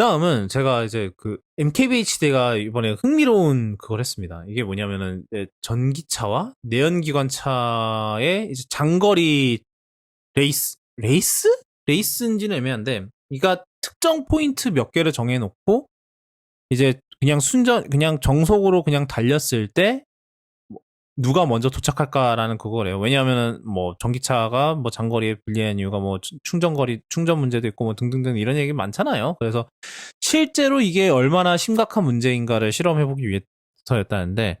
다음은 제가 이제 그 MKBHD가 이번에 흥미로운 그걸 했습니다. 이게 뭐냐면은 전기차와 내연기관차의 이제 장거리 레이스, 레이스? 레이스인지는 애매한데, 그러니까 특정 포인트 몇 개를 정해놓고 이제 그냥 순전, 그냥 정속으로 그냥 달렸을 때뭐 누가 먼저 도착할까라는 그거래요. 왜냐하면은 뭐 전기차가 뭐 장거리에 불리한 이유가 뭐 충- 충전거리, 충전 문제도 있고 뭐 등등등 이런 얘기 많잖아요. 그래서 실제로 이게 얼마나 심각한 문제인가를 실험해보기 위해서였다는데,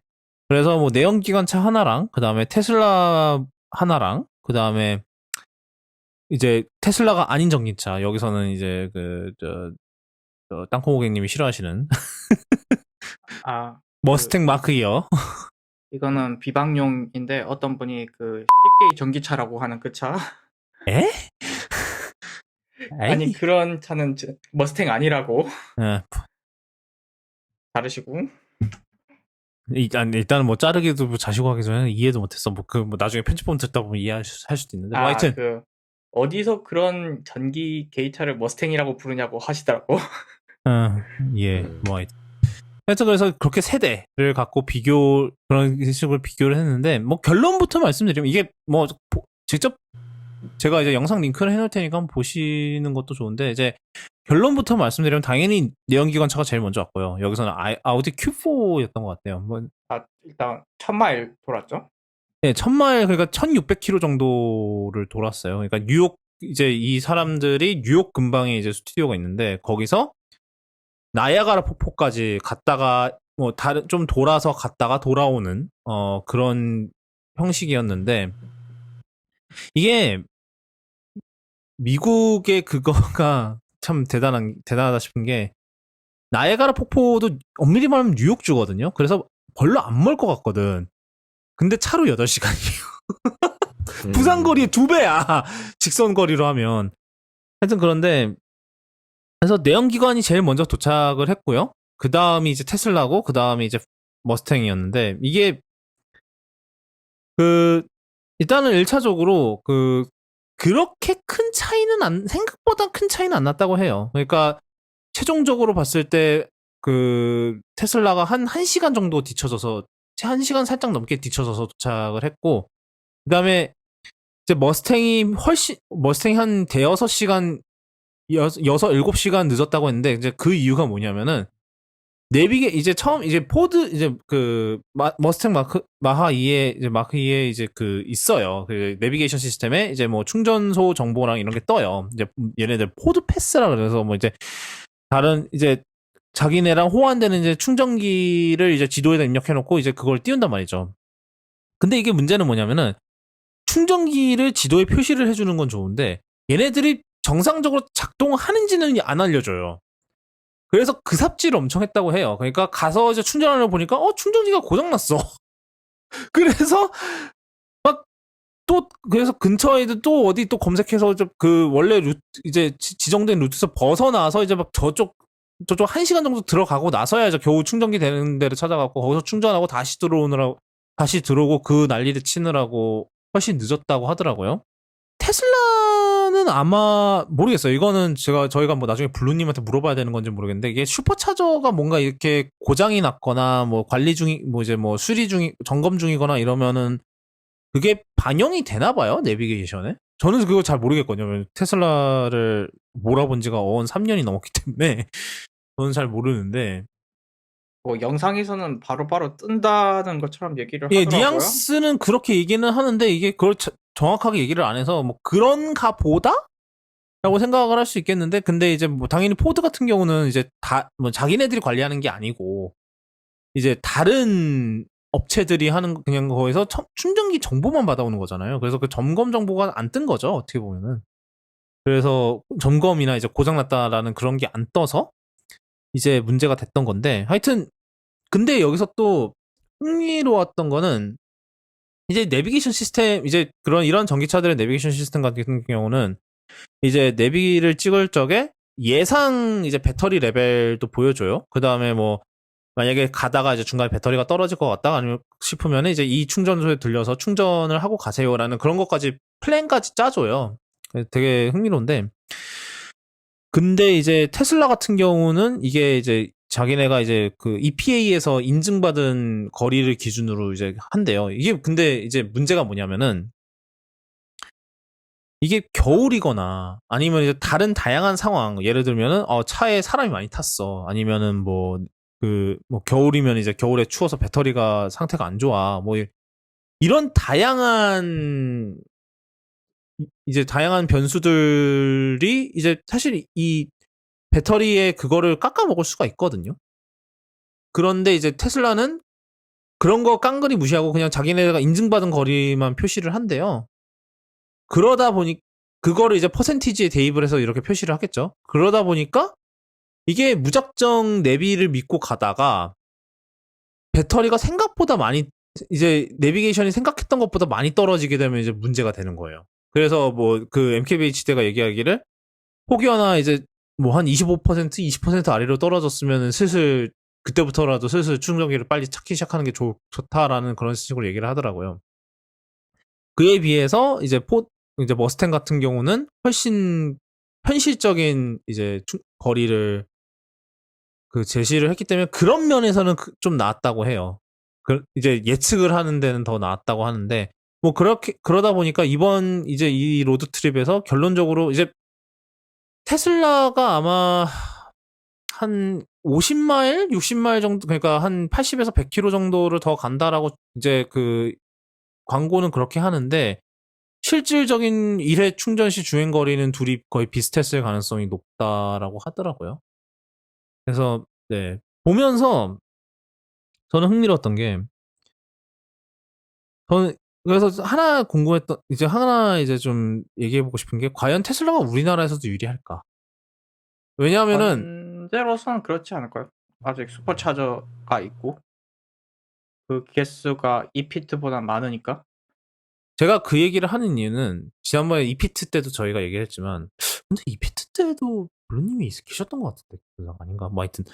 그래서 뭐 내연기관차 하나랑, 그 다음에 테슬라 하나랑, 그 다음에 이제 테슬라가 아닌 전기차, 여기서는 이제 그, 저, 저 땅콩 고객님이 싫어하시는 아 머스탱 마크 이어. 이거는 비방용인데 어떤 분이 그 쉽게 전기차라고 하는 그 차. 에? 아니? 그런 차는 저- 머스탱 아니라고 예, 다르시고. 일단, 일단은 뭐 자르기도 뭐 자시고 하기 전에 이해도 못했어. 뭐, 그, 뭐 나중에 편집본 듣다 보면 이해할 수- 수도 있는데. 뭐 아, 하여튼, 그 어디서 그런 전기 게이차를 머스탱이라고 부르냐고 하시더라고. 어, 예, 뭐, 하여튼. 하여튼 그래서 그렇게 세대를 갖고 비교, 그런 식으로 비교를 했는데, 뭐, 결론부터 말씀드리면, 이게 뭐, 보- 직접, 제가 이제 영상 링크를 해놓을 테니까 한번 보시는 것도 좋은데, 이제, 결론부터 말씀드리면, 당연히 내연기관차가 제일 먼저 왔고요. 여기서는 아, 아우디 Q4였던 것 같아요. 뭐, 아, 일단 천마일 돌았죠. 네, 천마일, 그러니까 1600km 정도를 돌았어요. 그러니까 뉴욕, 이제 이 사람들이 뉴욕 근방에 이제 스튜디오가 있는데, 거기서 나야가라 폭포까지 갔다가, 뭐, 다른, 좀 돌아서 갔다가 돌아오는, 어, 그런 형식이었는데, 이게, 미국의 그거가 참 대단한, 대단하다 싶은 게, 나야가라 폭포도 엄밀히 말하면 뉴욕주거든요. 그래서 별로 안 멀 것 같거든. 근데 차로 8시간이에요. 음. 부산 거리의 두 배야. 직선 거리로 하면. 하여튼 그런데 그래서 내연기관이 제일 먼저 도착을 했고요. 그 다음이 이제 테슬라고 그 다음이 이제 머스탱이었는데 이게 그 일단은 1차적으로 그 그렇게 큰 차이는 안 생각보다 큰 차이는 안 났다고 해요. 그러니까 최종적으로 봤을 때 그 테슬라가 한 1시간 정도 뒤쳐져서 1시간 살짝 넘게 뒤쳐져서 도착을 했고 그 다음에 이제 머스탱이 훨씬 머스탱이 한 대여섯 시간 여섯 일곱 시간 늦었다고 했는데 이제 그 이유가 뭐냐면은 내비게 이제 처음 이제 포드 이제 그 마, 머스탱 마크 마하 2에 이제 마크 2에 이제 그 있어요. 그 내비게이션 시스템에 이제 뭐 충전소 정보랑 이런 게 떠요. 이제 얘네들 포드 패스라 그래서 뭐 이제 다른 이제 자기네랑 호환되는 이제 충전기를 이제 지도에다 입력해 놓고 이제 그걸 띄운단 말이죠. 근데 이게 문제는 뭐냐면은 충전기를 지도에 표시를 해 주는 건 좋은데 얘네들이 정상적으로 작동하는지는 안 알려줘요. 그래서 그 삽질을 엄청 했다고 해요. 그러니까 가서 이제 충전하려 보니까 어 충전기가 고장났어. 그래서 막 또 그래서 근처에도 또 어디 또 검색해서 저그 원래 루트 이제 지- 지정된 루트에서 벗어나서 이제 막 저쪽 저쪽 한 시간 정도 들어가고 나서야 이제 겨우 충전기 되는 데를 찾아갖고 거기서 충전하고 다시 들어오느라고 다시 들어오고 그 난리를 치느라고 훨씬 늦었다고 하더라고요. 테슬라 는 아마 모르겠어요. 이거는 제가 저희가 뭐 나중에 블루님한테 물어봐야 되는 건지 모르겠는데 이게 슈퍼차저가 뭔가 이렇게 고장이 났거나 뭐 관리 중이 뭐 이제 뭐 수리 중이 점검 중이거나 이러면은 그게 반영이 되나 봐요 내비게이션에. 저는 그거 잘 모르겠거든요. 테슬라를 몰아본 지가 어언 3년이 넘었기 때문에 저는 잘 모르는데 뭐 영상에서는 바로바로 뜬다는 것처럼 얘기를 예, 하더라고요. 뉘앙스는 그렇게 얘기는 하는데 이게 그걸 자- 정확하게 얘기를 안 해서 뭐 그런가 보다? 라고 생각을 할 수 있겠는데 근데 이제 뭐 당연히 포드 같은 경우는 이제 다 뭐 자기네들이 관리하는 게 아니고 이제 다른 업체들이 하는 그냥 거에서 첨- 충전기 정보만 받아오는 거잖아요. 그래서 그 점검 정보가 안 뜬 거죠. 어떻게 보면은. 그래서 점검이나 이제 고장났다라는 그런 게 안 떠서 이제 문제가 됐던 건데 하여튼 근데 여기서 또 흥미로웠던 거는 이제 내비게이션 시스템 이제 그런 이런 전기차들의 내비게이션 시스템 같은 경우는 이제 내비를 찍을 적에 예상 이제 배터리 레벨도 보여줘요. 그 다음에 뭐 만약에 가다가 이제 중간에 배터리가 떨어질 것 같다 아니면 싶으면 이제 이 충전소에 들려서 충전을 하고 가세요라는 그런 것까지 플랜까지 짜줘요. 되게 흥미로운데 근데 이제 테슬라 같은 경우는 이게 이제 자기네가 이제 그 EPA에서 인증받은 거리를 기준으로 이제 한대요. 이게 근데 이제 문제가 뭐냐면은 이게 겨울이거나 아니면 이제 다른 다양한 상황 예를 들면은 어 차에 사람이 많이 탔어 아니면은 뭐 그 뭐 겨울이면 이제 겨울에 추워서 배터리가 상태가 안 좋아 뭐 이- 이런 다양한 이- 이제 다양한 변수들이 이제 사실 이 배터리에 그거를 깎아 먹을 수가 있거든요. 그런데 이제 테슬라는 그런 거 깡그리 무시하고 그냥 자기네가 인증받은 거리만 표시를 한대요. 그러다 보니 그거를 이제 퍼센티지에 대입을 해서 이렇게 표시를 하겠죠. 그러다 보니까 이게 무작정 내비를 믿고 가다가 배터리가 생각보다 많이 이제 내비게이션이 생각했던 것보다 많이 떨어지게 되면 이제 문제가 되는 거예요. 그래서 뭐 그 MKBH대가 얘기하기를 혹여나 이제 뭐 한 25% 20% 아래로 떨어졌으면 슬슬 그때부터라도 슬슬 충전기를 빨리 찾기 시작하는 게 좋, 좋다라는 그런 식으로 얘기를 하더라고요. 그에 비해서 이제 포 이제 머스탱 같은 경우는 훨씬 현실적인 이제 충- 거리를 그 제시를 했기 때문에 그런 면에서는 그- 좀 나았다고 해요. 그 이제 예측을 하는 데는 더 나았다고 하는데 뭐 그렇게 그러다 보니까 이번 이제 이 로드 트립에서 결론적으로 이제 테슬라가 아마 한 50마일, 60마일 정도 그러니까 한 80에서 100km 정도를 더 간다라고 이제 그 광고는 그렇게 하는데 실질적인 1회 충전 시 주행 거리는 둘이 거의 비슷했을 가능성이 높다라고 하더라고요. 그래서 네 보면서 저는 흥미로웠던 게 저는 그래서 하나 궁금했던 이제 하나 이제 좀 얘기해 보고 싶은 게 과연 테슬라가 우리나라에서도 유리할까? 왜냐하면은 현재로서는 그렇지 않을까요? 아직 슈퍼차저가 있고 그 개수가 이피트보다 많으니까 제가 그 얘기를 하는 이유는 지난번에 이피트 때도 저희가 얘기를 했지만 근데 이피트 때도 블루님이 있- 계셨던 것 같은데 그거 아닌가? 뭐 하여튼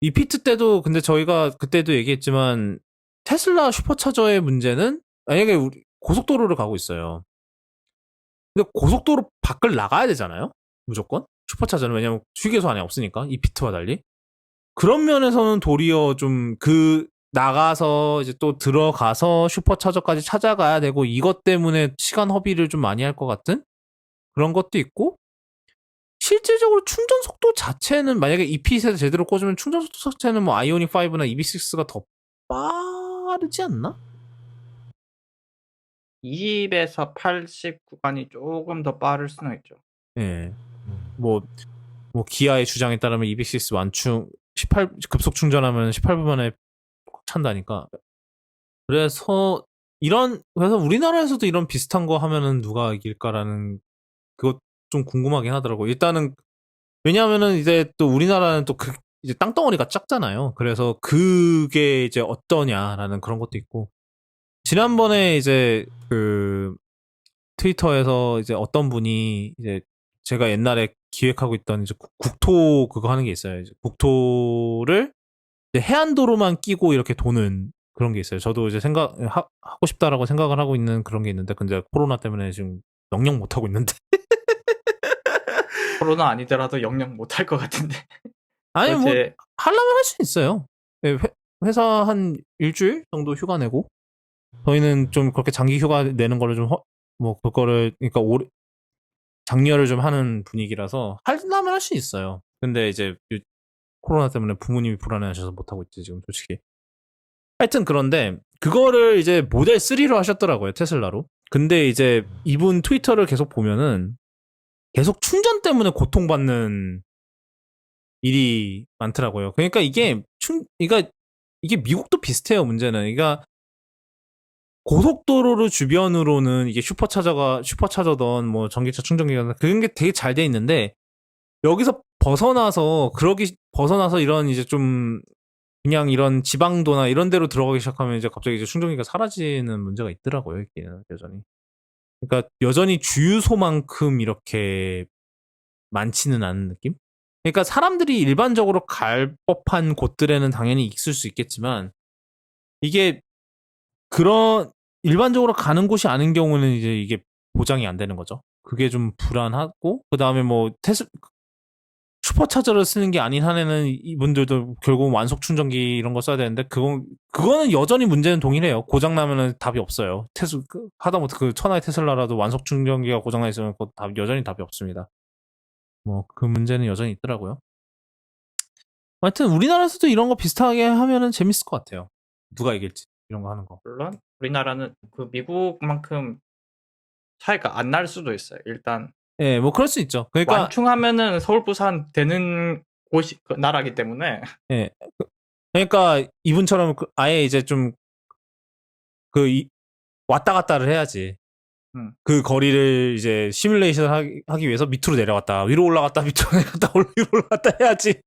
이피트 때도 근데 저희가 그때도 얘기했지만 테슬라 슈퍼차저의 문제는 만약에 우리 고속도로를 가고 있어요. 근데 고속도로 밖을 나가야 되잖아요. 무조건 슈퍼차저는 왜냐면 휴게소 안에 없으니까 이 피트와 달리 그런 면에서는 도리어 좀 그 나가서 이제 또 들어가서 슈퍼차저까지 찾아가야 되고 이것 때문에 시간 허비를 좀 많이 할 것 같은 그런 것도 있고 실질적으로 충전 속도 자체는 만약에 EPS에서 제대로 꽂으면 충전 속도 자체는 뭐 아이오닉 5나 EV6가 더 빠르지 않나? 20에서 80 구간이 조금 더 빠를 수는 있죠. 예. 뭐, 뭐, 기아의 주장에 따르면 EV6 완충, 18, 급속 충전하면 18분 만에 꽉 찬다니까. 그래서, 이런, 그래서 우리나라에서도 이런 비슷한 거 하면은 누가 이길까라는, 그것 좀 궁금하긴 하더라고. 일단은, 왜냐하면은 이제 또 우리나라는 또 그, 이제 땅덩어리가 작잖아요. 그래서 그게 이제 어떠냐라는 그런 것도 있고. 지난번에 이제 그, 트위터에서 이제 어떤 분이 이제 제가 옛날에 기획하고 있던 이제 국- 국토 그거 하는 게 있어요. 이제 국토를 이제 해안도로만 끼고 이렇게 도는 그런 게 있어요. 저도 이제 생각 하, 고 싶다라고 생각을 하고 있는 그런 게 있는데 근데 코로나 때문에 지금 영영 못 하고 있는데 코로나 아니더라도 영영 못 할 것 같은데. 아니 뭐 어제 하려면 할 수 있어요. 네, 회, 회사 한 일주일 정도 휴가 내고 저희는 좀 그렇게 장기 휴가 내는 거를 좀뭐 그거를 그러니까 올 장려를 좀 하는 분위기라서 하려면 할 수 있어요. 근데 이제 요- 코로나 때문에 부모님이 불안해하셔서 못 하고 있지 지금 솔직히. 하여튼 그런데 그거를 이제 모델 3로 하셨더라고요 테슬라로. 근데 이제 이분 트위터를 계속 보면은 계속 충전 때문에 고통받는 일이 많더라고요. 그러니까 이게 충, 그러니까 이게 미국도 비슷해요 문제는. 그러니까 고속도로를 주변으로는 이게 슈퍼차저가 슈퍼차저던 뭐 전기차 충전기가 그런 게 되게 잘 돼 있는데 여기서 벗어나서 그러기 벗어나서 이런 이제 좀 그냥 이런 지방도나 이런 데로 들어가기 시작하면 이제 갑자기 이제 충전기가 사라지는 문제가 있더라고요 여기는 여전히. 그러니까 여전히 주유소만큼 이렇게 많지는 않은 느낌? 그러니까 사람들이 일반적으로 갈 법한 곳들에는 당연히 있을 수 있겠지만 이게 그런 일반적으로 가는 곳이 아닌 경우는 이제 이게 보장이 안 되는 거죠. 그게 좀 불안하고 그 다음에 뭐 테슬 슈퍼차저를 쓰는 게 아닌 한에는 이분들도 결국 완속 충전기 이런 거 써야 되는데 그건 그거는 여전히 문제는 동일해요. 고장 나면은 답이 없어요. 테스 그, 하다못해 그 천하의 테슬라라도 완속 충전기가 고장 나 있으면 그거 답, 여전히 답이 없습니다. 뭐 그 문제는 여전히 있더라고요. 하여튼 우리나라에서도 이런 거 비슷하게 하면은 재밌을 것 같아요. 누가 이길지 이런 거 하는 거. 물론 우리나라는 그 미국만큼 차이가 안 날 수도 있어요. 일단 예, 뭐 그럴 수 있죠. 그러니까 완충하면은 서울 부산 되는 곳이 그 나라기 때문에 그러니까 이분처럼 그 아예 이제 좀그 왔다 갔다를 해야지. 음. 그 거리를 이제 시뮬레이션 하기, 하기 위해서 밑으로 내려갔다 위로 올라갔다 밑으로 내려갔다 위로 올라갔다 해야지.